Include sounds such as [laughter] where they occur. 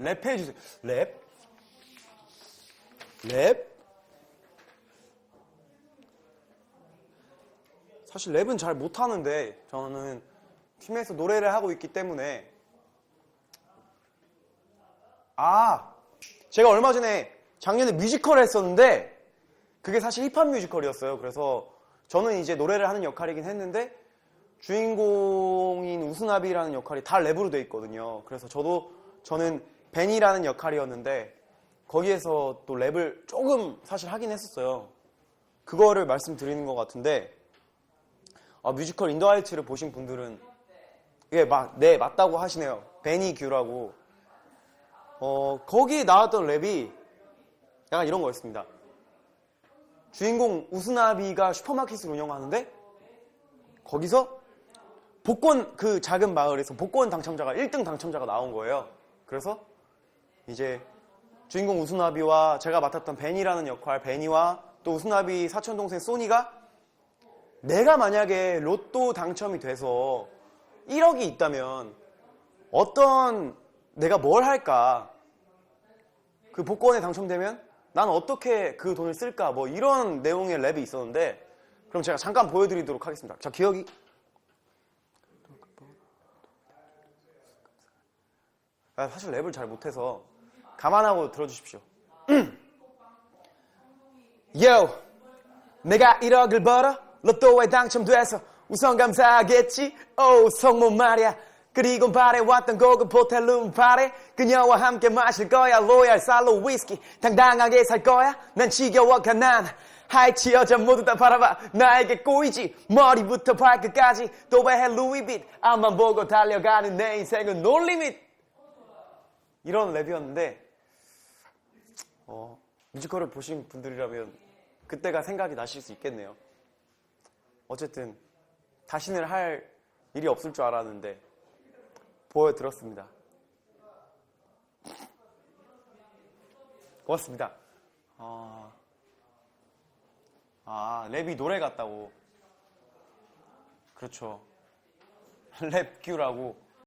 랩 해 주세요. 랩? 랩? 사실 랩은 잘 못하는데 저는 팀에서 노래를 하고 있기 때문에 아 제가 얼마 전에 작년에 뮤지컬을 했었는데 그게 사실 힙합 뮤지컬이었어요. 그래서 저는 이제 노래를 하는 역할이긴 했는데 주인공인 우스나비라는 역할이 다 랩으로 돼 있거든요. 그래서 저도 저는 벤이라는 역할이었는데 거기에서 또 랩을 조금 사실 하긴 했었어요. 그거를 말씀드리는 것 같은데 아, 뮤지컬 인더 하이츠를 보신 분들은 예, 막, 네, 맞다고 하시네요. 베니 규라고. 어, 거기 나왔던 랩이 약간 이런 거였습니다. 주인공 우스나비가 슈퍼마켓을 운영하는데 거기서 복권 그 작은 마을에서 복권 당첨자가 1등 당첨자가 나온 거예요. 그래서 이제 주인공 우스나비와 제가 맡았던 베니라는 역할 베니와 또 우스나비 사촌 동생 소니가 내가 만약에 로또 당첨이 돼서 1억이 있다면 어떤 내가 뭘 할까? 그 복권에 당첨되면 난 어떻게 그 돈을 쓸까? 뭐 이런 내용의 랩이 있었는데 그럼 제가 잠깐 보여드리도록 하겠습니다. 자 기억이 아, 사실 랩을 잘 못해서 감안하고 들어주십시오. [clears throat] 요, 내가 1억을 벌어 로또에 당첨돼서 우선 감사하겠지. 오, 성모 말이야. 그리고 바래왔던 고급 호텔룸 바래 그녀와 함께 마실 거야. 로얄 살로 위스키. 당당하게 살 거야. 난 지겨워 가난. 하이치 여자 모두 다 바라봐. 나에게 꼬이지. 머리부터 발끝까지. 또왜 루이빗. 앞만 보고 달려가는 내 인생은 놀리밋. 이런 랩이었는데 어, 뮤지컬을 보신 분들이라면 그때가 생각이 나실 수 있겠네요 어쨌든 다시는 할 일이 없을 줄 알았는데 보여드렸습니다. 고맙습니다. 아, 아, 랩이 노래 같다고. 그렇죠. [laughs] 랩 큐라고.